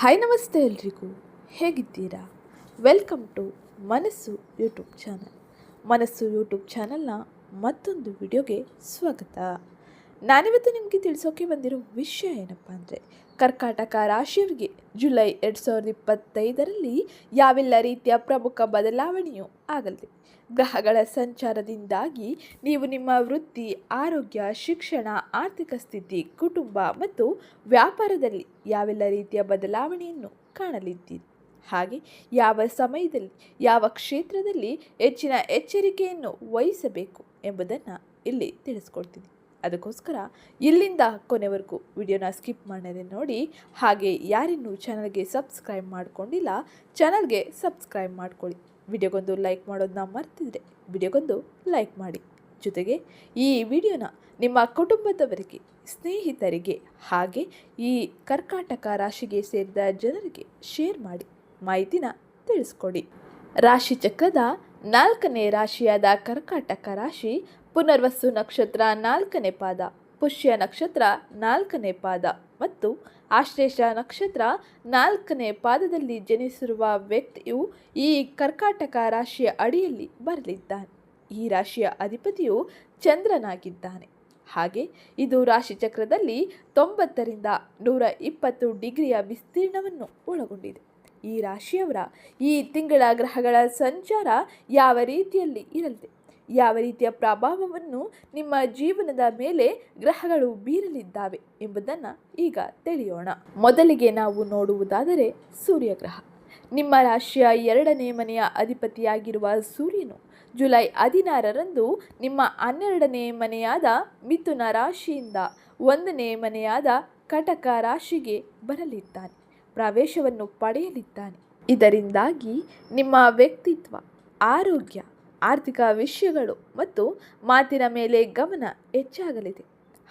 Hi ನಮಸ್ತೆ ಎಲ್ರಿಗೂ. ಹೇಗಿದ್ದೀರಾ? Welcome to Manasu YouTube channel Manasu YouTube ಚಾನಲ್ನ ಮತ್ತೊಂದು ವಿಡಿಯೋಗೆ ಸ್ವಾಗತ. ನಾನಿವತ್ತು ನಿಮಗೆ ತಿಳಿಸೋಕೆ ಬಂದಿರೋ ವಿಷಯ ಏನಪ್ಪ ಅಂದರೆ ಕರ್ಕಾಟಕ ರಾಶಿಯವರಿಗೆ ಜುಲೈ ಎರಡು ಸಾವಿರದ ಇಪ್ಪತ್ತೈದರಲ್ಲಿ ಯಾವೆಲ್ಲ ರೀತಿಯ ಪ್ರಮುಖ ಬದಲಾವಣೆಯೂ ಆಗಲಿದೆ. ಗ್ರಹಗಳ ಸಂಚಾರದಿಂದಾಗಿ ನೀವು ನಿಮ್ಮ ವೃತ್ತಿ, ಆರೋಗ್ಯ, ಶಿಕ್ಷಣ, ಆರ್ಥಿಕ ಸ್ಥಿತಿ, ಕುಟುಂಬ ಮತ್ತು ವ್ಯಾಪಾರದಲ್ಲಿ ಯಾವೆಲ್ಲ ರೀತಿಯ ಬದಲಾವಣೆಯನ್ನು ಕಾಣಲಿದ್ದೀರಿ? ಹಾಗೆ ಯಾವ ಸಮಯದಲ್ಲಿ, ಯಾವ ಕ್ಷೇತ್ರದಲ್ಲಿ ಹೆಚ್ಚಿನ ಎಚ್ಚರಿಕೆಯನ್ನು ವಹಿಸಬೇಕು ಎಂಬುದನ್ನು ಇಲ್ಲಿ ತಿಳಿಸ್ಕೊಡ್ತೀನಿ. ಅದಕ್ಕೋಸ್ಕರ ಇಲ್ಲಿಂದ ಕೊನೆವರೆಗೂ ವಿಡಿಯೋನ ಸ್ಕಿಪ್ ಮಾಡದೆ ನೋಡಿ, ಹಾಗೆ ಯಾರಿನ್ನೂ ಚಾನಲ್ಗೆ ಸಬ್ಸ್ಕ್ರೈಬ್ ಮಾಡ್ಕೊಂಡಿಲ್ಲ, ಚಾನಲ್ಗೆ ಸಬ್ಸ್ಕ್ರೈಬ್ ಮಾಡ್ಕೊಳ್ಳಿ. ವಿಡಿಯೋಗೊಂದು ಲೈಕ್ ಮಾಡೋದನ್ನ ಮರ್ತಿದ್ರೆ ವಿಡಿಯೋಗೊಂದು ಲೈಕ್ ಮಾಡಿ. ಜೊತೆಗೆ ಈ ವಿಡಿಯೋನ ನಿಮ್ಮ ಕುಟುಂಬದವರಿಗೆ, ಸ್ನೇಹಿತರಿಗೆ, ಹಾಗೆ ಈ ಕರ್ಕಾಟಕ ರಾಶಿಗೆ ಸೇರಿದ ಜನರಿಗೆ ಶೇರ್ ಮಾಡಿ, ಮಾಹಿತಿನ ತಿಳಿಸ್ಕೊಡಿ. ರಾಶಿ ಚಕ್ರದ ನಾಲ್ಕನೇ ರಾಶಿಯಾದ ಕರ್ಕಾಟಕ ರಾಶಿ ಪುನರ್ವಸು ನಕ್ಷತ್ರ ನಾಲ್ಕನೇ ಪಾದ, ಪುಷ್ಯ ನಕ್ಷತ್ರ ನಾಲ್ಕನೇ ಪಾದ ಮತ್ತು ಆಶ್ಲೇಷ ನಕ್ಷತ್ರ ನಾಲ್ಕನೇ ಪಾದದಲ್ಲಿ ಜನಿಸಿರುವ ವ್ಯಕ್ತಿಯು ಈ ಕರ್ಕಾಟಕ ರಾಶಿಯ ಅಡಿಯಲ್ಲಿ ಬರಲಿದ್ದಾನೆ. ಈ ರಾಶಿಯ ಅಧಿಪತಿಯು ಚಂದ್ರನಾಗಿದ್ದಾನೆ. ಹಾಗೆ ಇದು ರಾಶಿಚಕ್ರದಲ್ಲಿ ತೊಂಬತ್ತರಿಂದ ನೂರ ಇಪ್ಪತ್ತು ಡಿಗ್ರಿಯ ವಿಸ್ತೀರ್ಣವನ್ನು ಒಳಗೊಂಡಿದೆ. ಈ ರಾಶಿಯವರ ಈ ತಿಂಗಳ ಗ್ರಹಗಳ ಸಂಚಾರ ಯಾವ ರೀತಿಯಲ್ಲಿ ಇರಲಿದೆ? ಯಾವ ರೀತಿಯ ಪ್ರಭಾವವನ್ನು ನಿಮ್ಮ ಜೀವನದ ಮೇಲೆ ಗ್ರಹಗಳು ಬೀರಲಿದ್ದಾವೆ ಎಂಬುದನ್ನು ಈಗ ತಿಳಿಯೋಣ. ಮೊದಲಿಗೆ ನಾವು ನೋಡುವುದಾದರೆ ಸೂರ್ಯಗ್ರಹ. ನಿಮ್ಮ ರಾಶಿಯ ಎರಡನೇ ಮನೆಯ ಅಧಿಪತಿಯಾಗಿರುವ ಸೂರ್ಯನು ಜುಲೈ ಹದಿನಾರರಂದು ನಿಮ್ಮ ಹನ್ನೆರಡನೇ ಮನೆಯಾದ ಮಿಥುನ ರಾಶಿಯಿಂದ ಒಂದನೇ ಮನೆಯಾದ ಕಟಕ ರಾಶಿಗೆ ಬರಲಿದ್ದಾನೆ. ಪ್ರವೇಶವನ್ನು ಪಡೆಯಲಿದ್ದಾನೆ. ಇದರಿಂದಾಗಿ ನಿಮ್ಮ ವ್ಯಕ್ತಿತ್ವ, ಆರೋಗ್ಯ ಆರ್ಥಿಕ ವಿಷಯಗಳು ಮತ್ತು ಮಾತಿನ ಮೇಲೆ ಗಮನ ಹೆಚ್ಚಾಗಲಿದೆ.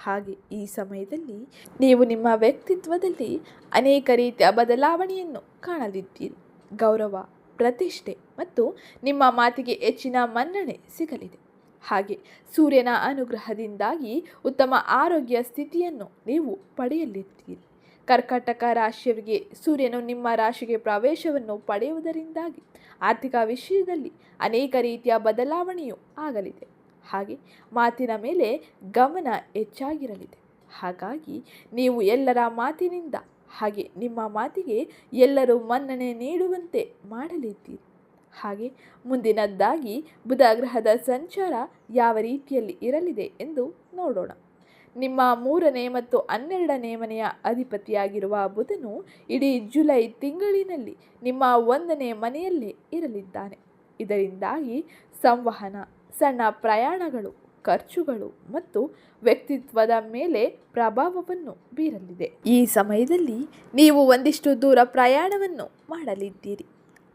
ಹಾಗೆ ಈ ಸಮಯದಲ್ಲಿ ನೀವು ನಿಮ್ಮ ವ್ಯಕ್ತಿತ್ವದಲ್ಲಿ ಅನೇಕ ರೀತಿಯ ಬದಲಾವಣೆಯನ್ನು ಕಾಣಲಿದ್ದೀರಿ. ಗೌರವ, ಪ್ರತಿಷ್ಠೆ ಮತ್ತು ನಿಮ್ಮ ಮಾತಿಗೆ ಹೆಚ್ಚಿನ ಮನ್ನಣೆ ಸಿಗಲಿದೆ. ಹಾಗೆ ಸೂರ್ಯನ ಅನುಗ್ರಹದಿಂದಾಗಿ ಉತ್ತಮ ಆರೋಗ್ಯ ಸ್ಥಿತಿಯನ್ನು ನೀವು ಪಡೆಯಲಿದ್ದೀರಿ. ಕರ್ಕಾಟಕ ರಾಶಿಯವರಿಗೆ ಸೂರ್ಯನು ನಿಮ್ಮ ರಾಶಿಗೆ ಪ್ರವೇಶವನ್ನು ಪಡೆಯುವುದರಿಂದಾಗಿ ಆರ್ಥಿಕ ವಿಷಯದಲ್ಲಿ ಅನೇಕ ರೀತಿಯ ಬದಲಾವಣೆಯೂ ಆಗಲಿದೆ. ಹಾಗೆ ಮಾತಿನ ಮೇಲೆ ಗಮನ ಹೆಚ್ಚಾಗಿರಲಿದೆ. ಹಾಗಾಗಿ ನೀವು ಎಲ್ಲರ ಮಾತಿನಿಂದ ಹಾಗೆ ನಿಮ್ಮ ಮಾತಿಗೆ ಎಲ್ಲರೂ ಮನ್ನಣೆ ನೀಡುವಂತೆ ಮಾಡಲಿದ್ದೀರಿ. ಹಾಗೆ ಮುಂದಿನದ್ದಾಗಿ ಬುಧ ಗ್ರಹದ ಸಂಚಾರ ಯಾವ ರೀತಿಯಲ್ಲಿ ಇರಲಿದೆ ಎಂದು ನೋಡೋಣ. ನಿಮ್ಮ ಮೂರನೇ ಮತ್ತು ಹನ್ನೆರಡನೇ ಮನೆಯ ಅಧಿಪತಿಯಾಗಿರುವ ಬುಧನು ಇಡೀ ಜುಲೈ ತಿಂಗಳಿನಲ್ಲಿ ನಿಮ್ಮ ಒಂದನೇ ಮನೆಯಲ್ಲೇ ಇರಲಿದ್ದಾನೆ. ಇದರಿಂದಾಗಿ ಸಂವಹನ, ಸಣ್ಣ ಪ್ರಯಾಣಗಳು, ಖರ್ಚುಗಳು ಮತ್ತು ವ್ಯಕ್ತಿತ್ವದ ಮೇಲೆ ಪ್ರಭಾವವನ್ನು ಬೀರಲಿದೆ. ಈ ಸಮಯದಲ್ಲಿ ನೀವು ಒಂದಿಷ್ಟು ದೂರ ಪ್ರಯಾಣವನ್ನು ಮಾಡಲಿದ್ದೀರಿ.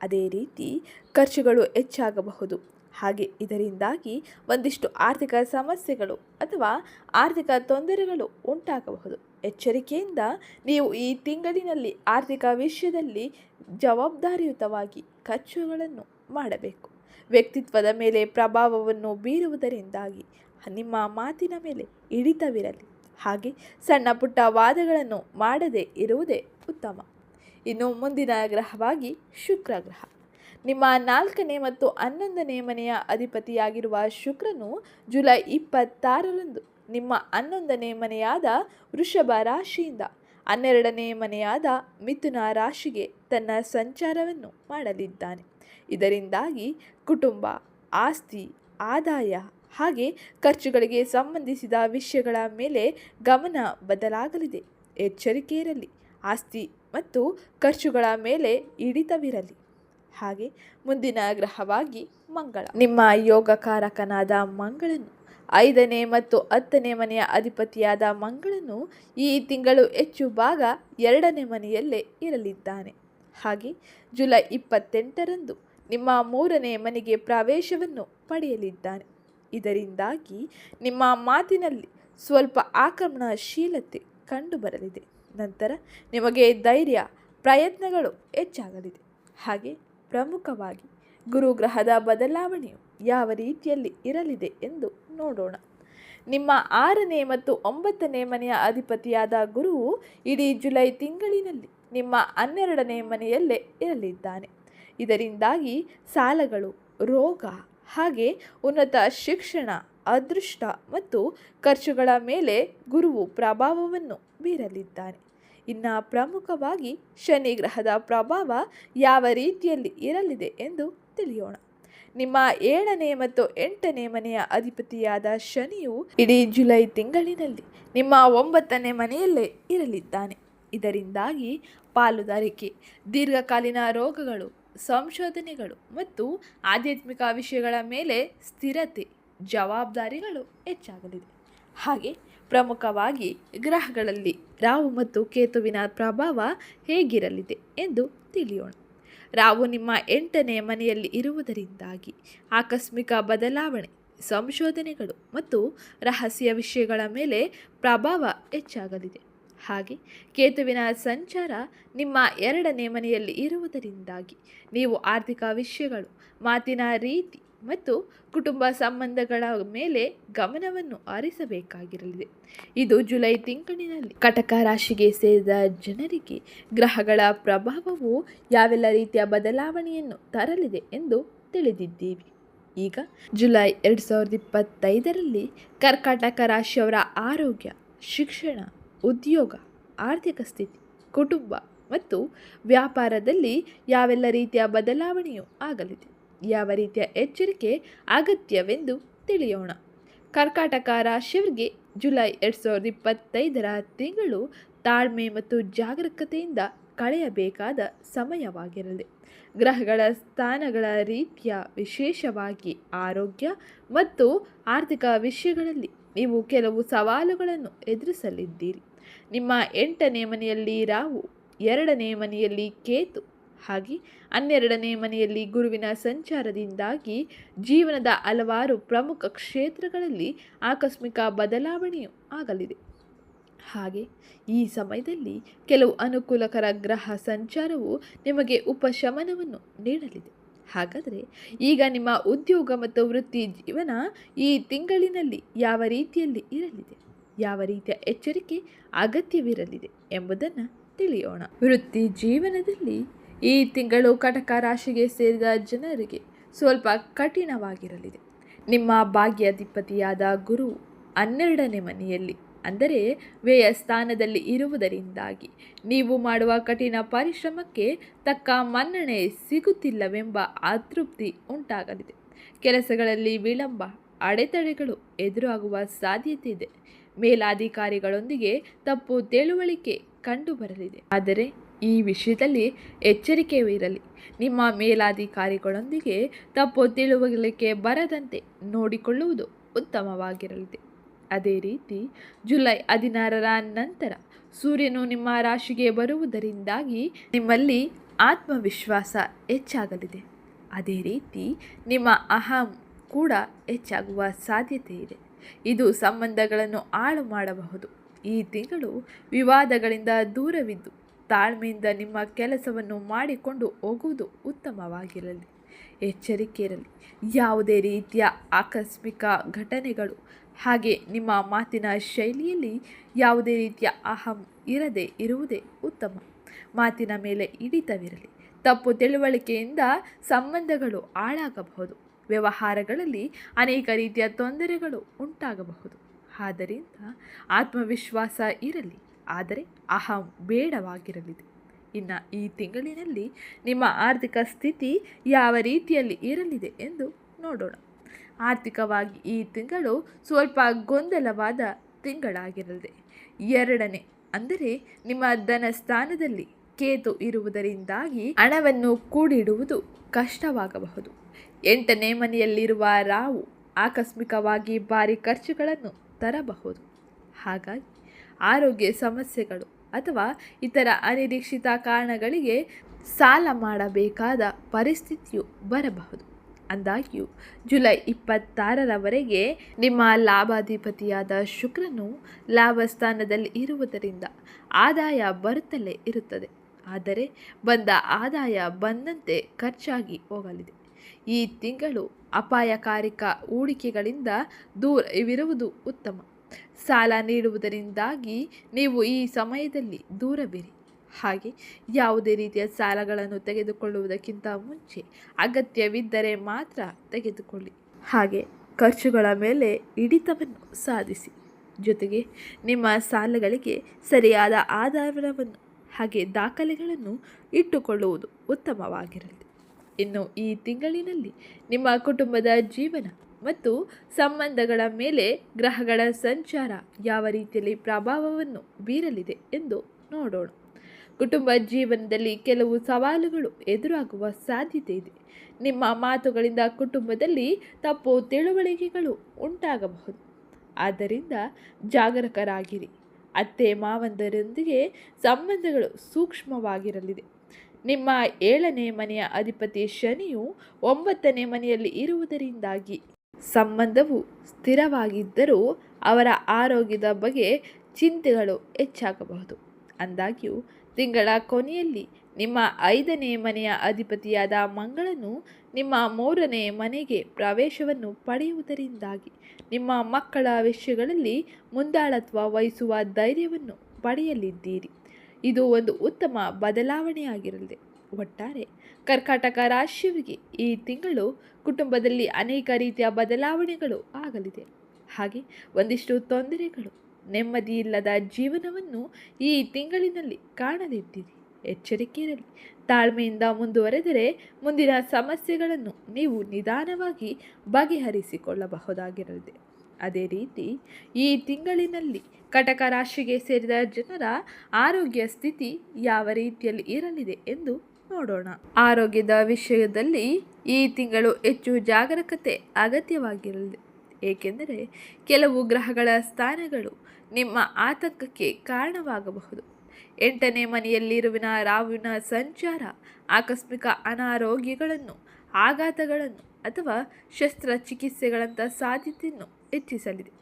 ಅದೇ ರೀತಿ ಖರ್ಚುಗಳು ಹೆಚ್ಚಾಗಬಹುದು. ಹಾಗೆ ಇದರಿಂದಾಗಿ ಒಂದಿಷ್ಟು ಆರ್ಥಿಕ ಸಮಸ್ಯೆಗಳು ಅಥವಾ ಆರ್ಥಿಕ ತೊಂದರೆಗಳು ಉಂಟಾಗಬಹುದು. ಎಚ್ಚರಿಕೆಯಿಂದ ನೀವು ಈ ತಿಂಗಳಿನಲ್ಲಿ ಆರ್ಥಿಕ ವಿಷಯದಲ್ಲಿ ಜವಾಬ್ದಾರಿಯುತವಾಗಿ ಖರ್ಚುಗಳನ್ನು ಮಾಡಬೇಕು. ವ್ಯಕ್ತಿತ್ವದ ಮೇಲೆ ಪ್ರಭಾವವನ್ನು ಬೀರುವುದರಿಂದಾಗಿ ನಿಮ್ಮ ಮಾತಿನ ಮೇಲೆ ಹಿಡಿತವಿರಲಿ. ಹಾಗೆ ಸಣ್ಣ ಪುಟ್ಟ ವಾದಗಳನ್ನು ಮಾಡದೇ ಇರುವುದೇ ಉತ್ತಮ. ಇನ್ನು ಮುಂದಿನ ಗ್ರಹವಾಗಿ ಶುಕ್ರ ಗ್ರಹ. ನಿಮ್ಮ ನಾಲ್ಕನೇ ಮತ್ತು ಹನ್ನೊಂದನೇ ಮನೆಯ ಅಧಿಪತಿಯಾಗಿರುವ ಶುಕ್ರನು ಜುಲೈ ಇಪ್ಪತ್ತಾರರಂದು ನಿಮ್ಮ ಹನ್ನೊಂದನೇ ಮನೆಯಾದ ವೃಷಭ ರಾಶಿಯಿಂದ ಹನ್ನೆರಡನೇ ಮನೆಯಾದ ಮಿಥುನ ರಾಶಿಗೆ ತನ್ನ ಸಂಚಾರವನ್ನು ಮಾಡಲಿದ್ದಾನೆ. ಇದರಿಂದಾಗಿ ಕುಟುಂಬ, ಆಸ್ತಿ, ಆದಾಯ ಹಾಗೆ ಖರ್ಚುಗಳಿಗೆ ಸಂಬಂಧಿಸಿದ ವಿಷಯಗಳ ಮೇಲೆ ಗಮನ ಬದಲಾಗಲಿದೆ. ಎಚ್ಚರಿಕೆ ಇರಲಿ ಆಸ್ತಿ ಮತ್ತು ಖರ್ಚುಗಳ ಮೇಲೆ ಹಿಡಿತವಿರಲಿ. ಹಾಗೆ ಮುಂದಿನ ಗ್ರಹವಾಗಿ ಮಂಗಳ. ನಿಮ್ಮ ಯೋಗಕಾರಕನಾದ ಮಂಗಳನು ಐದನೇ ಮತ್ತು ಹತ್ತನೇ ಮನೆಯ ಅಧಿಪತಿಯಾದ ಮಂಗಳನು ಈ ತಿಂಗಳು ಹೆಚ್ಚು ಭಾಗ ಎರಡನೇ ಮನೆಯಲ್ಲೇ ಇರಲಿದ್ದಾನೆ. ಹಾಗೆ ಜುಲೈ ಇಪ್ಪತ್ತೆಂಟರಂದು ನಿಮ್ಮ ಮೂರನೇ ಮನೆಗೆ ಪ್ರವೇಶವನ್ನು ಪಡೆಯಲಿದ್ದಾನೆ. ಇದರಿಂದಾಗಿ ನಿಮ್ಮ ಮಾತಿನಲ್ಲಿ ಸ್ವಲ್ಪ ಆಕ್ರಮಣಶೀಲತೆ ಕಂಡುಬರಲಿದೆ. ನಂತರ ನಿಮಗೆ ಧೈರ್ಯ, ಪ್ರಯತ್ನಗಳು ಹೆಚ್ಚಾಗಲಿದೆ. ಹಾಗೆ ಪ್ರಮುಖವಾಗಿ. ಗುರುಗ್ರಹದ ಬದಲಾವಣೆಯು ಯಾವ ರೀತಿಯಲ್ಲಿ ಇರಲಿದೆ ಎಂದು ನೋಡೋಣ. ನಿಮ್ಮ ಆರನೇ ಮತ್ತು ಒಂಬತ್ತನೇ ಮನೆಯ ಅಧಿಪತಿಯಾದ ಗುರುವು ಇಡೀ ಜುಲೈ ತಿಂಗಳಿನಲ್ಲಿ ನಿಮ್ಮ ಹನ್ನೆರಡನೇ ಮನೆಯಲ್ಲೇ ಇರಲಿದ್ದಾನೆ. ಇದರಿಂದಾಗಿ ಸಾಲಗಳು, ರೋಗ, ಹಾಗೆ ಉನ್ನತ ಶಿಕ್ಷಣ, ಅದೃಷ್ಟ ಮತ್ತು ಖರ್ಚುಗಳ ಮೇಲೆ ಗುರುವು ಪ್ರಭಾವವನ್ನು ಬೀರಲಿದ್ದಾನೆ. ಇನ್ನು ಪ್ರಮುಖವಾಗಿ ಶನಿ ಗ್ರಹದ ಪ್ರಭಾವ ಯಾವ ರೀತಿಯಲ್ಲಿ ಇರಲಿದೆ ಎಂದು ತಿಳಿಯೋಣ. ನಿಮ್ಮ ಏಳನೇ ಮತ್ತು ಎಂಟನೇ ಮನೆಯ ಅಧಿಪತಿಯಾದ ಶನಿಯು ಇಡೀ ಜುಲೈ ತಿಂಗಳಿನಲ್ಲಿ ನಿಮ್ಮ ಒಂಬತ್ತನೇ ಮನೆಯಲ್ಲೇ ಇರಲಿದ್ದಾನೆ. ಇದರಿಂದಾಗಿ ಪಾಲುದಾರಿಕೆ, ದೀರ್ಘಕಾಲೀನ ರೋಗಗಳು, ಸಂಶೋಧನೆಗಳು ಮತ್ತು ಆಧ್ಯಾತ್ಮಿಕ ವಿಷಯಗಳ ಮೇಲೆ ಸ್ಥಿರತೆ, ಜವಾಬ್ದಾರಿಗಳು ಹೆಚ್ಚಾಗಲಿದೆ. ಹಾಗೆ ಪ್ರಮುಖವಾಗಿ ಗ್ರಹಗಳಲ್ಲಿ ರಾಹು ಮತ್ತು ಕೇತುವಿನ ಪ್ರಭಾವ ಹೇಗಿರಲಿದೆ ಎಂದು ತಿಳಿಯೋಣ. ರಾಹು ನಿಮ್ಮ ಎಂಟನೇ ಮನೆಯಲ್ಲಿ ಇರುವುದರಿಂದಾಗಿ ಆಕಸ್ಮಿಕ ಬದಲಾವಣೆ, ಸಂಶೋಧನೆಗಳು ಮತ್ತು ರಹಸ್ಯ ವಿಷಯಗಳ ಮೇಲೆ ಪ್ರಭಾವ ಹೆಚ್ಚಾಗಲಿದೆ. ಹಾಗೆ ಕೇತುವಿನ ಸಂಚಾರ ನಿಮ್ಮ ಎರಡನೇ ಮನೆಯಲ್ಲಿ ಇರುವುದರಿಂದಾಗಿ ನೀವು ಆರ್ಥಿಕ ವಿಷಯಗಳು, ಮಾತಿನ ರೀತಿ ಮತ್ತು ಕುಟುಂಬ ಸಂಬಂಧಗಳ ಮೇಲೆ ಗಮನವನ್ನು ಆರಿಸಬೇಕಾಗಿರಲಿದೆ. ಇದು ಜುಲೈ ತಿಂಗಳಿನಲ್ಲಿ ಕಟಕ ರಾಶಿಗೆ ಸೇರಿದ ಜನರಿಗೆ ಗ್ರಹಗಳ ಪ್ರಭಾವವು ಯಾವೆಲ್ಲ ರೀತಿಯ ಬದಲಾವಣೆಯನ್ನು ತರಲಿದೆ ಎಂದು ತಿಳಿದಿದ್ದೀವಿ. ಈಗ ಜುಲೈ ಎರಡು ಸಾವಿರದ ಇಪ್ಪತ್ತೈದರಲ್ಲಿ ಕರ್ಕಾಟಕ ರಾಶಿಯವರ ಆರೋಗ್ಯ, ಶಿಕ್ಷಣ, ಉದ್ಯೋಗ, ಆರ್ಥಿಕ ಸ್ಥಿತಿ, ಕುಟುಂಬ ಮತ್ತು ವ್ಯಾಪಾರದಲ್ಲಿ ಯಾವೆಲ್ಲ ರೀತಿಯ ಬದಲಾವಣೆಯೂ ಆಗಲಿದೆ. ಯಾವ ರೀತಿಯ ಎಚ್ಚರಿಕೆ ಅಗತ್ಯವೆಂದು ತಿಳಿಯೋಣ. ಕರ್ಕಾಟಕ ರಾಶಿಯವರಿಗೆ ಜುಲೈ ಎರಡು ಸಾವಿರದ ಇಪ್ಪತ್ತೈದರ ತಿಂಗಳು ತಾಳ್ಮೆ ಮತ್ತು ಜಾಗರೂಕತೆಯಿಂದ ಕಳೆಯಬೇಕಾದ ಸಮಯವಾಗಿರಲಿ. ಗ್ರಹಗಳ ಸ್ಥಾನಗಳ ರೀತಿಯ ವಿಶೇಷವಾಗಿ ಆರೋಗ್ಯ ಮತ್ತು ಆರ್ಥಿಕ ವಿಷಯಗಳಲ್ಲಿ ನೀವು ಕೆಲವು ಸವಾಲುಗಳನ್ನು ಎದುರಿಸಲಿದ್ದೀರಿ. ನಿಮ್ಮ ಎಂಟನೇ ಮನೆಯಲ್ಲಿ ರಾಹು, ಎರಡನೇ ಮನೆಯಲ್ಲಿ ಕೇತು ಹಾಗೆ ಹನ್ನೆರಡನೇ ಮನೆಯಲ್ಲಿ ಗುರುವಿನ ಸಂಚಾರದಿಂದಾಗಿ ಜೀವನದ ಹಲವಾರು ಪ್ರಮುಖ ಕ್ಷೇತ್ರಗಳಲ್ಲಿ ಆಕಸ್ಮಿಕ ಬದಲಾವಣೆಯೂ ಆಗಲಿದೆ. ಹಾಗೆ ಈ ಸಮಯದಲ್ಲಿ ಕೆಲವು ಅನುಕೂಲಕರ ಗ್ರಹ ಸಂಚಾರವು ನಿಮಗೆ ಉಪಶಮನವನ್ನು ನೀಡಲಿದೆ. ಹಾಗಾದರೆ ಈಗ ನಿಮ್ಮ ಉದ್ಯೋಗ ಮತ್ತು ವೃತ್ತಿ ಜೀವನ ಈ ತಿಂಗಳಿನಲ್ಲಿ ಯಾವ ರೀತಿಯಲ್ಲಿ ಇರಲಿದೆ? ಯಾವ ರೀತಿಯ ಎಚ್ಚರಿಕೆ ಅಗತ್ಯವಿರಲಿದೆ ಎಂಬುದನ್ನು ತಿಳಿಯೋಣ. ವೃತ್ತಿ ಜೀವನದಲ್ಲಿ ಈ ತಿಂಗಳು ಕಟಕ ರಾಶಿಗೆ ಸೇರಿದ ಜನರಿಗೆ ಸ್ವಲ್ಪ ಕಠಿಣವಾಗಿರಲಿದೆ. ನಿಮ್ಮ ಭಾಗ್ಯಾಧಿಪತಿಯಾದ ಗುರು ಹನ್ನೆರಡನೇ ಮನೆಯಲ್ಲಿ, ಅಂದರೆ ವ್ಯಯ ಸ್ಥಾನದಲ್ಲಿ ಇರುವುದರಿಂದಾಗಿ ನೀವು ಮಾಡುವ ಕಠಿಣ ಪರಿಶ್ರಮಕ್ಕೆ ತಕ್ಕ ಮನ್ನಣೆ ಸಿಗುತ್ತಿಲ್ಲವೆಂಬ ಅತೃಪ್ತಿ ಉಂಟಾಗಲಿದೆ. ಕೆಲಸಗಳಲ್ಲಿ ವಿಳಂಬ, ಅಡೆತಡೆಗಳು ಎದುರಾಗುವ ಸಾಧ್ಯತೆ ಇದೆ. ಮೇಲಾಧಿಕಾರಿಗಳೊಂದಿಗೆ ತಪ್ಪು ತಿಳುವಳಿಕೆ ಕಂಡುಬರಲಿದೆ. ಆದರೆ ಈ ವಿಷಯದಲ್ಲಿ ಎಚ್ಚರಿಕೆಯೂ ಇರಲಿ. ನಿಮ್ಮ ಮೇಲಾಧಿಕಾರಿಗಳೊಂದಿಗೆ ತಪ್ಪು ತಿಳುವಳಿಕೆ ಬರದಂತೆ ನೋಡಿಕೊಳ್ಳುವುದು ಉತ್ತಮವಾಗಿರಲಿದೆ. ಅದೇ ರೀತಿ, ಜುಲೈ ಹದಿನಾರರ ನಂತರ ಸೂರ್ಯನು ನಿಮ್ಮ ರಾಶಿಗೆ ಬರುವುದರಿಂದಾಗಿ ನಿಮ್ಮಲ್ಲಿ ಆತ್ಮವಿಶ್ವಾಸ ಹೆಚ್ಚಾಗಲಿದೆ. ಅದೇ ರೀತಿ, ನಿಮ್ಮ ಅಹಂ ಕೂಡ ಹೆಚ್ಚಾಗುವ ಸಾಧ್ಯತೆ ಇದೆ. ಇದು ಸಂಬಂಧಗಳನ್ನು ಹಾಳು ಮಾಡಬಹುದು. ಈ ತಿಂಗಳು ವಿವಾದಗಳಿಂದ ದೂರವಿದ್ದು ತಾಳ್ಮೆಯಿಂದ ನಿಮ್ಮ ಕೆಲಸವನ್ನು ಮಾಡಿಕೊಂಡು ಹೋಗುವುದು ಉತ್ತಮವಾಗಿರಲಿ. ಎಚ್ಚರಿಕೆ ಇರಲಿ ಯಾವುದೇ ರೀತಿಯ ಆಕಸ್ಮಿಕ ಘಟನೆಗಳು, ಹಾಗೆ ನಿಮ್ಮ ಮಾತಿನ ಶೈಲಿಯಲ್ಲಿ ಯಾವುದೇ ರೀತಿಯ ಅಹಂ ಇರದೆ ಇರುವುದೇ ಉತ್ತಮ. ಮಾತಿನ ಮೇಲೆ ಹಿಡಿತವಿರಲಿ. ತಪ್ಪು ತಿಳುವಳಿಕೆಯಿಂದ ಸಂಬಂಧಗಳು ಹಾಳಾಗಬಹುದು. ವ್ಯವಹಾರಗಳಲ್ಲಿ ಅನೇಕ ರೀತಿಯ ತೊಂದರೆಗಳು ಉಂಟಾಗಬಹುದು. ಆದ್ದರಿಂದ ಆತ್ಮವಿಶ್ವಾಸ ಇರಲಿ. ಆದರೆ ಅಹಂ ಬೇಡವಾಗಿರಲಿದೆ. ಇನ್ನು ಈ ತಿಂಗಳಿನಲ್ಲಿ ನಿಮ್ಮ ಆರ್ಥಿಕ ಸ್ಥಿತಿ ಯಾವ ರೀತಿಯಲ್ಲಿ ಇರಲಿದೆ ಎಂದು ನೋಡೋಣ. ಆರ್ಥಿಕವಾಗಿ ಈ ತಿಂಗಳು ಸ್ವಲ್ಪ ಗೊಂದಲವಾದ ತಿಂಗಳಾಗಿರಲಿದೆ. ಎರಡನೇ, ಅಂದರೆ ನಿಮ್ಮ ಧನ ಸ್ಥಾನದಲ್ಲಿ ಕೇತು ಇರುವುದರಿಂದಾಗಿ ಹಣವನ್ನು ಕೂಡಿಡುವುದು ಕಷ್ಟವಾಗಬಹುದು. ಎಂಟನೇ ಮನೆಯಲ್ಲಿರುವ ರಾವು ಆಕಸ್ಮಿಕವಾಗಿ ಭಾರಿ ಖರ್ಚುಗಳನ್ನು ತರಬಹುದು. ಹಾಗಾಗಿ ಆರೋಗ್ಯ ಸಮಸ್ಯೆಗಳು ಅಥವಾ ಇತರ ಅನಿರೀಕ್ಷಿತ ಕಾರಣಗಳಿಗೆ ಸಾಲ ಮಾಡಬೇಕಾದ ಪರಿಸ್ಥಿತಿಯು ಬರಬಹುದು. ಅಂದಾಗ್ಯೂ, ಜುಲೈ ಇಪ್ಪತ್ತಾರರವರೆಗೆ ನಿಮ್ಮ ಲಾಭಾಧಿಪತಿಯಾದ ಶುಕ್ರನು ಲಾಭ ಸ್ಥಾನದಲ್ಲಿ ಇರುವುದರಿಂದ ಆದಾಯ ಬರುತ್ತಲೇ ಇರುತ್ತದೆ. ಆದರೆ, ಬಂದ ಆದಾಯ ಬಂದಂತೆ ಖರ್ಚಾಗಿ ಹೋಗಲಿದೆ. ಈ ತಿಂಗಳು ಅಪಾಯಕಾರಿಕ ಹೂಡಿಕೆಗಳಿಂದ ದೂರವಿರುವುದು ಉತ್ತಮ. ಸಾಲ ನೀಡುವುದರಿಂದಾಗಿ ನೀವು ಈ ಸಮಯದಲ್ಲಿ ದೂರವಿರಿ. ಹಾಗೆ ಯಾವುದೇ ರೀತಿಯ ಸಾಲಗಳನ್ನು ತೆಗೆದುಕೊಳ್ಳುವುದಕ್ಕಿಂತ ಮುಂಚೆ ಅಗತ್ಯವಿದ್ದರೆ ಮಾತ್ರ ತೆಗೆದುಕೊಳ್ಳಿ. ಹಾಗೆ ಖರ್ಚುಗಳ ಮೇಲೆ ಹಿಡಿತವನ್ನು ಸಾಧಿಸಿ. ಜೊತೆಗೆ ನಿಮ್ಮ ಸಾಲಗಳಿಗೆ ಸರಿಯಾದ ಆಧಾರವನ್ನು ಹಾಗೆ ದಾಖಲೆಗಳನ್ನು ಇಟ್ಟುಕೊಳ್ಳುವುದು ಉತ್ತಮವಾಗಿರಲಿ. ಇನ್ನು ಈ ತಿಂಗಳಿನಲ್ಲಿ ನಿಮ್ಮ ಕುಟುಂಬದ ಜೀವನ ಮತ್ತು ಸಂಬಂಧಗಳ ಮೇಲೆ ಗ್ರಹಗಳ ಸಂಚಾರ ಯಾವ ರೀತಿಯಲ್ಲಿ ಪ್ರಭಾವವನ್ನು ಬೀರಲಿದೆ ಎಂದು ನೋಡೋಣ. ಕುಟುಂಬ ಜೀವನದಲ್ಲಿ ಕೆಲವು ಸವಾಲುಗಳು ಎದುರಾಗುವ ಸಾಧ್ಯತೆ ಇದೆ. ನಿಮ್ಮ ಮಾತುಗಳಿಂದ ಕುಟುಂಬದಲ್ಲಿ ತಪ್ಪು ತಿಳುವಳಿಕೆಗಳು ಉಂಟಾಗಬಹುದು. ಆದ್ದರಿಂದ ಜಾಗರೂಕರಾಗಿರಿ. ಅತ್ತೆ ಮಾವಂದರೊಂದಿಗೆ ಸಂಬಂಧಗಳು ಸೂಕ್ಷ್ಮವಾಗಿರಲಿದೆ. ನಿಮ್ಮ ಏಳನೇ ಮನೆಯ ಅಧಿಪತಿ ಶನಿಯು ಒಂಬತ್ತನೇ ಮನೆಯಲ್ಲಿ ಇರುವುದರಿಂದಾಗಿ ಸಂಬಂಧವು ಸ್ಥಿರವಾಗಿದ್ದರೂ ಅವರ ಆರೋಗ್ಯದ ಬಗ್ಗೆ ಚಿಂತೆಗಳು ಹೆಚ್ಚಾಗಬಹುದು. ಅಂದಾಗ್ಯೂ, ತಿಂಗಳ ಕೊನೆಯಲ್ಲಿ ನಿಮ್ಮ ಐದನೇ ಮನೆಯ ಅಧಿಪತಿಯಾದ ಮಂಗಳನು ನಿಮ್ಮ ಮೂರನೇ ಮನೆಗೆ ಪ್ರವೇಶವನ್ನು ಪಡೆಯುವುದರಿಂದಾಗಿ ನಿಮ್ಮ ಮಕ್ಕಳ ವಿಷಯಗಳಲ್ಲಿ ಮುಂದಾಳತ್ವ ವಹಿಸುವ ಧೈರ್ಯವನ್ನು ಪಡೆಯಲಿದ್ದೀರಿ. ಇದು ಒಂದು ಉತ್ತಮ ಬದಲಾವಣೆಯಾಗಿರಲಿದೆ ಒಟ್ಟಾರೆ ಕರ್ಕಾಟಕ ರಾಶಿಯವರಿಗೆ ಈ ತಿಂಗಳು ಕುಟುಂಬದಲ್ಲಿ ಅನೇಕ ರೀತಿಯ ಬದಲಾವಣೆಗಳು ಆಗಲಿದೆ. ಹಾಗೆ ಒಂದಿಷ್ಟು ತೊಂದರೆಗಳು ನೆಮ್ಮದಿ ಇಲ್ಲದ ಜೀವನವನ್ನು ಈ ತಿಂಗಳಿನಲ್ಲಿ ಕಾಣಲಿದ್ದೀರಿ. ಎಚ್ಚರಿಕೆ ಇರಲಿ ತಾಳ್ಮೆಯಿಂದ ಮುಂದುವರೆದರೆ ಮುಂದಿನ ಸಮಸ್ಯೆಗಳನ್ನು ನೀವು ನಿಧಾನವಾಗಿ ಬಗೆಹರಿಸಿಕೊಳ್ಳಬಹುದಾಗಿರಲಿದೆ. ಅದೇ ರೀತಿ ಈ ತಿಂಗಳಿನಲ್ಲಿ ಕಟಕ ರಾಶಿಗೆ ಸೇರಿದ ಜನರ ಆರೋಗ್ಯ ಸ್ಥಿತಿ ಯಾವ ರೀತಿಯಲ್ಲಿ ಇರಲಿದೆ ಎಂದು ನೋಡೋಣ. ಆರೋಗ್ಯದ ವಿಷಯದಲ್ಲಿ ಈ ತಿಂಗಳು ಹೆಚ್ಚು ಜಾಗರೂಕತೆ ಅಗತ್ಯವಾಗಿರಲಿದೆ ಏಕೆಂದರೆ ಕೆಲವು ಗ್ರಹಗಳ ಸ್ಥಾನಗಳು ನಿಮ್ಮ ಆತಂಕಕ್ಕೆ ಕಾರಣವಾಗಬಹುದು. ಎಂಟನೇ ಮನೆಯಲ್ಲಿರುವಿನ ರಾವಿನ ಸಂಚಾರ, ಆಕಸ್ಮಿಕ ಅನಾರೋಗ್ಯಗಳನ್ನು, ಆಘಾತಗಳನ್ನು ಅಥವಾ ಶಸ್ತ್ರಚಿಕಿತ್ಸೆಗಳಂಥ ಸಾಧ್ಯತೆಯನ್ನು ಹೆಚ್ಚಿಸಲಿದೆ.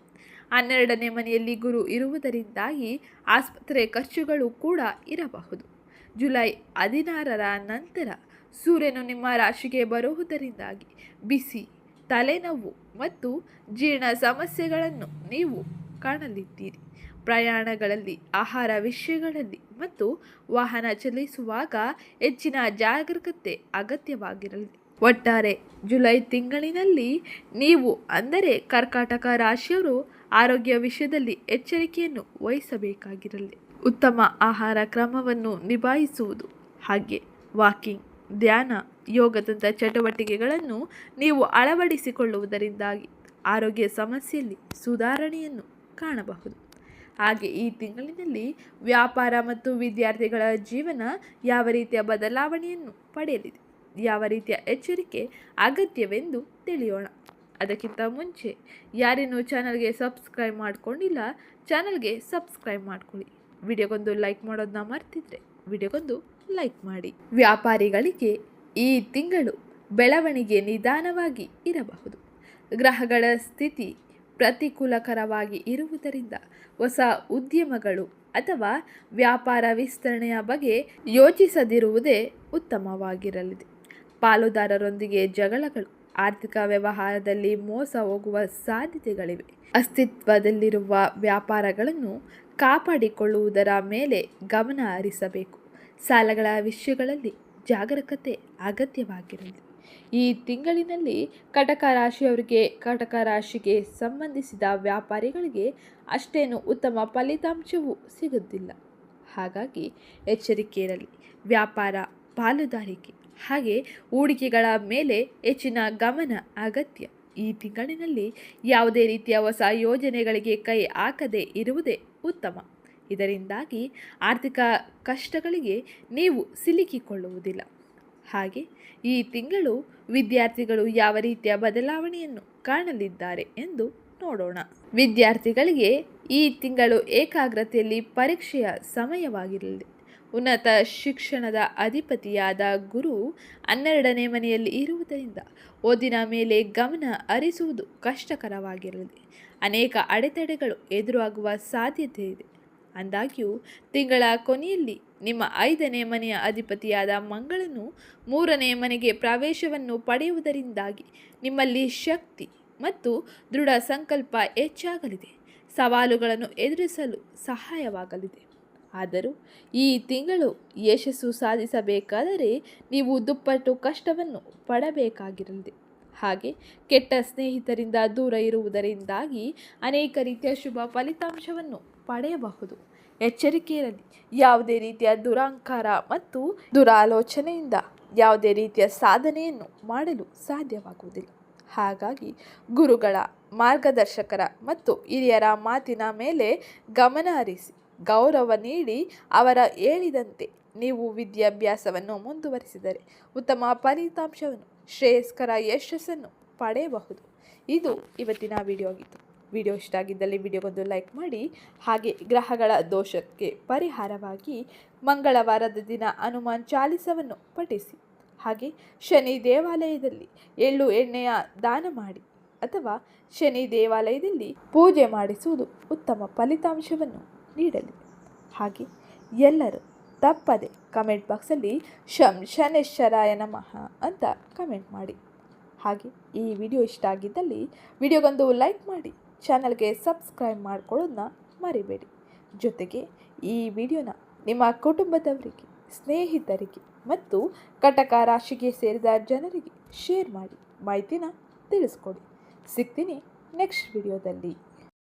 ಹನ್ನೆರಡನೇ ಮನೆಯಲ್ಲಿ ಗುರು ಇರುವುದರಿಂದಾಗಿ ಆಸ್ಪತ್ರೆ ಖರ್ಚುಗಳು ಕೂಡ ಇರಬಹುದು. ಜುಲೈ ಹದಿನಾರರ ನಂತರ ಸೂರ್ಯನು ನಿಮ್ಮ ರಾಶಿಗೆ ಬರುವುದರಿಂದಾಗಿ ಬಿಸಿ, ತಲೆನೋವು ಮತ್ತು ಜೀರ್ಣ ಸಮಸ್ಯೆಗಳನ್ನು ನೀವು ಕಾಣಲಿದ್ದೀರಿ. ಪ್ರಯಾಣಗಳಲ್ಲಿ, ಆಹಾರ ವಿಷಯಗಳಲ್ಲಿ ಮತ್ತು ವಾಹನ ಚಲಿಸುವಾಗ ಹೆಚ್ಚಿನ ಜಾಗರೂಕತೆ ಅಗತ್ಯವಾಗಿರಲಿ. ಒಟ್ಟಾರೆ, ಜುಲೈ ತಿಂಗಳಿನಲ್ಲಿ ನೀವು ಅಂದರೆ ಕರ್ಕಾಟಕ ರಾಶಿಯವರು ಆರೋಗ್ಯ ವಿಷಯದಲ್ಲಿ ಎಚ್ಚರಿಕೆಯನ್ನು ವಹಿಸಬೇಕಾಗಿರಲಿ. ಉತ್ತಮ ಆಹಾರ ಕ್ರಮವನ್ನು ನಿಭಾಯಿಸುವುದು. ಹಾಗೆ ವಾಕಿಂಗ್, ಧ್ಯಾನ, ಯೋಗದಂಥ ಚಟುವಟಿಕೆಗಳನ್ನು ನೀವು ಅಳವಡಿಸಿಕೊಳ್ಳುವುದರಿಂದಾಗಿ ಆರೋಗ್ಯ ಸಮಸ್ಯೆಯಲ್ಲಿ ಸುಧಾರಣೆಯನ್ನು ಕಾಣಬಹುದು. ಹಾಗೆ ಈ ತಿಂಗಳಿನಲ್ಲಿ ವ್ಯಾಪಾರ ಮತ್ತು ವಿದ್ಯಾರ್ಥಿಗಳ ಜೀವನ ಯಾವ ರೀತಿಯ ಬದಲಾವಣೆಯನ್ನು ಪಡೆಯಲಿದೆ? ಯಾವ ರೀತಿಯ ಎಚ್ಚರಿಕೆ ಅಗತ್ಯವೆಂದು ತಿಳಿಯೋಣ. ಅದಕ್ಕಿಂತ ಮುಂಚೆ ಯಾರೇನೂ ಚಾನಲ್ಗೆ ಸಬ್ಸ್ಕ್ರೈಬ್ ಮಾಡಿಕೊಂಡಿಲ್ಲ ಚಾನಲ್ಗೆ ಸಬ್ಸ್ಕ್ರೈಬ್ ಮಾಡ್ಕೊಳ್ಳಿ. ವಿಡಿಯೋಗೊಂದು ಲೈಕ್ ಮಾಡೋದನ್ನ ಮರ್ತಿದ್ರೆ ವಿಡಿಯೋಗೊಂದು ಲೈಕ್ ಮಾಡಿ. ವ್ಯಾಪಾರಿಗಳಿಗೆ ಈ ತಿಂಗಳು ಬೆಳವಣಿಗೆ ನಿಧಾನವಾಗಿ ಇರಬಹುದು. ಗ್ರಹಗಳ ಸ್ಥಿತಿ ಪ್ರತಿಕೂಲಕರವಾಗಿ ಇರುವುದರಿಂದ ಹೊಸ ಉದ್ಯಮಗಳು ಅಥವಾ ವ್ಯಾಪಾರ ವಿಸ್ತರಣೆಯ ಬಗ್ಗೆ ಯೋಚಿಸದಿರುವುದೇ ಉತ್ತಮವಾಗಿರಲಿದೆ. ಪಾಲುದಾರರೊಂದಿಗೆ ಜಗಳಗಳು, ಆರ್ಥಿಕ ವ್ಯವಹಾರದಲ್ಲಿ ಮೋಸ ಹೋಗುವ ಸಾಧ್ಯತೆಗಳಿವೆ. ಅಸ್ತಿತ್ವದಲ್ಲಿರುವ ವ್ಯಾಪಾರಗಳನ್ನು ಕಾಪಾಡಿಕೊಳ್ಳುವುದರ ಮೇಲೆ ಗಮನ ಹರಿಸಬೇಕು. ಸಾಲಗಳ ವಿಷಯಗಳಲ್ಲಿ ಜಾಗರೂಕತೆ ಅಗತ್ಯವಾಗಿರಲಿ. ಈ ತಿಂಗಳಿನಲ್ಲಿ ಕಟಕ ರಾಶಿಯವರಿಗೆ, ಕಟಕ ರಾಶಿಗೆ ಸಂಬಂಧಿಸಿದ ವ್ಯಾಪಾರಿಗಳಿಗೆ ಅಷ್ಟೇನು ಉತ್ತಮ ಫಲಿತಾಂಶವೂ ಸಿಗುತ್ತಿಲ್ಲ. ಹಾಗಾಗಿ ಎಚ್ಚರಿಕೆ ಇರಲಿ. ವ್ಯಾಪಾರ ಪಾಲುದಾರಿಕೆ ಹಾಗೆ ಹೂಡಿಕೆಗಳ ಮೇಲೆ ಹೆಚ್ಚಿನ ಗಮನ ಅಗತ್ಯ. ಈ ತಿಂಗಳಿನಲ್ಲಿ ಯಾವುದೇ ರೀತಿಯ ಹೊಸ ಯೋಜನೆಗಳಿಗೆ ಕೈ ಹಾಕದೇ ಇರುವುದೇ ಉತ್ತಮ. ಇದರಿಂದಾಗಿ ಆರ್ಥಿಕ ಕಷ್ಟಗಳಿಗೆ ನೀವು ಸಿಲುಕಿಕೊಳ್ಳುವುದಿಲ್ಲ. ಹಾಗೆ ಈ ತಿಂಗಳು ವಿದ್ಯಾರ್ಥಿಗಳು ಯಾವ ರೀತಿಯ ಬದಲಾವಣೆಯನ್ನು ಕಾಣಲಿದ್ದಾರೆ ಎಂದು ನೋಡೋಣ. ವಿದ್ಯಾರ್ಥಿಗಳಿಗೆ ಈ ತಿಂಗಳು ಏಕಾಗ್ರತೆಯಲ್ಲಿ ಪರೀಕ್ಷೆಯ ಸಮಯವಾಗಿರಲಿದೆ ಉನ್ನತ ಶಿಕ್ಷಣದ ಅಧಿಪತಿಯಾದ ಗುರು ಹನ್ನೆರಡನೇ ಮನೆಯಲ್ಲಿ ಇರುವುದರಿಂದ ಓದಿನ ಮೇಲೆ ಗಮನ ಹರಿಸುವುದು ಕಷ್ಟಕರವಾಗಿರಲಿದೆ ಅನೇಕ ಅಡೆತಡೆಗಳು ಎದುರಾಗುವ ಸಾಧ್ಯತೆ ಇದೆ. ಅಂದಾಗ್ಯೂ, ತಿಂಗಳ ಕೊನೆಯಲ್ಲಿ ನಿಮ್ಮ ಐದನೇ ಮನೆಯ ಅಧಿಪತಿಯಾದ ಮಂಗಳನು ಮೂರನೇ ಮನೆಗೆ ಪ್ರವೇಶವನ್ನು ಪಡೆಯುವುದರಿಂದಾಗಿ ನಿಮ್ಮಲ್ಲಿ ಶಕ್ತಿ ಮತ್ತು ದೃಢ ಸಂಕಲ್ಪ ಹೆಚ್ಚಾಗಲಿದೆ. ಸವಾಲುಗಳನ್ನು ಎದುರಿಸಲು ಸಹಾಯವಾಗಲಿದೆ. ಆದರೂ, ಈ ತಿಂಗಳು ಯಶಸ್ಸು ಸಾಧಿಸಬೇಕಾದರೆ ನೀವು ದುಪ್ಪಟ್ಟು ಕಷ್ಟವನ್ನು ಪಡಬೇಕಾಗಿರಲಿದೆ. ಹಾಗೆ ಕೆಟ್ಟ ಸ್ನೇಹಿತರಿಂದ ದೂರ ಇರುವುದರಿಂದಾಗಿ ಅನೇಕ ರೀತಿಯ ಶುಭ ಫಲಿತಾಂಶವನ್ನು ಪಡೆಯಬಹುದು. ಎಚ್ಚರಿಕೆ ಇರಲಿ ಯಾವುದೇ ರೀತಿಯ ದುರಾಂಕಾರ ಮತ್ತು ದುರಾಲೋಚನೆಯಿಂದ ಯಾವುದೇ ರೀತಿಯ ಸಾಧನೆಯನ್ನು ಮಾಡಲು ಸಾಧ್ಯವಾಗುವುದಿಲ್ಲ. ಹಾಗಾಗಿ ಗುರುಗಳ, ಮಾರ್ಗದರ್ಶಕರ ಮತ್ತು ಹಿರಿಯರ ಮಾತಿನ ಮೇಲೆ ಗಮನ ಹರಿಸಿ, ಗೌರವ ನೀಡಿ ಅವರ ಹೇಳಿದಂತೆ ನೀವು ವಿದ್ಯಾಭ್ಯಾಸವನ್ನು ಮುಂದುವರಿಸಿದರೆ ಉತ್ತಮ ಫಲಿತಾಂಶವನ್ನು ಶ್ರೇಯಸ್ಕರ ಯಶಸ್ಸನ್ನು ಪಡೆಯಬಹುದು. ಇದು ಇವತ್ತಿನ ವಿಡಿಯೋ ಆಗಿತ್ತು. ವಿಡಿಯೋ ಇಷ್ಟ ಆಗಿದ್ದಲ್ಲಿ ವಿಡಿಯೋಗೊಂದು ಲೈಕ್ ಮಾಡಿ, ಹಾಗೆ ಗ್ರಹಗಳ ದೋಷಕ್ಕೆ ಪರಿಹಾರವಾಗಿ ಮಂಗಳವಾರದ ದಿನ ಹನುಮಾನ್ ಚಾಲಿಸವನ್ನು ಪಠಿಸಿ. ಹಾಗೆ ಶನಿ ದೇವಾಲಯದಲ್ಲಿ ಎಳ್ಳು ಎಣ್ಣೆಯ ದಾನ ಮಾಡಿ, ಅಥವಾ ಶನಿ ದೇವಾಲಯದಲ್ಲಿ ಪೂಜೆ ಮಾಡಿಸುವುದು ಉತ್ತಮ ಫಲಿತಾಂಶವನ್ನು ನೀಡಲಿದೆ ಹಾಗೆ ಎಲ್ಲರೂ ತಪ್ಪದೆ ಕಮೆಂಟ್ ಬಾಕ್ಸಲ್ಲಿ ಶಂ ಶನೇಶ್ವರಾಯ ನಮಃ ಅಂತ ಕಮೆಂಟ್ ಮಾಡಿ. ಹಾಗೆ ಈ ವಿಡಿಯೋ ಇಷ್ಟ ಆಗಿದ್ದಲ್ಲಿ ವಿಡಿಯೋಗೊಂದು ಲೈಕ್ ಮಾಡಿ, ಚಾನಲ್ಗೆ ಸಬ್ಸ್ಕ್ರೈಬ್ ಮಾಡ್ಕೊಳ್ಳೋದನ್ನ ಮರಿಬೇಡಿ. ಜೊತೆಗೆ ಈ ವಿಡಿಯೋನ ನಿಮ್ಮ ಕುಟುಂಬದವರಿಗೆ, ಸ್ನೇಹಿತರಿಗೆ ಮತ್ತು ಕಟಕ ರಾಶಿಗೆ ಸೇರಿದ ಜನರಿಗೆ ಶೇರ್ ಮಾಡಿ, ಮಾಹಿತಿನ ತಿಳಿಸ್ಕೊಡಿ. ಸಿಗ್ತೀನಿ ನೆಕ್ಸ್ಟ್ ವಿಡಿಯೋದಲ್ಲಿ.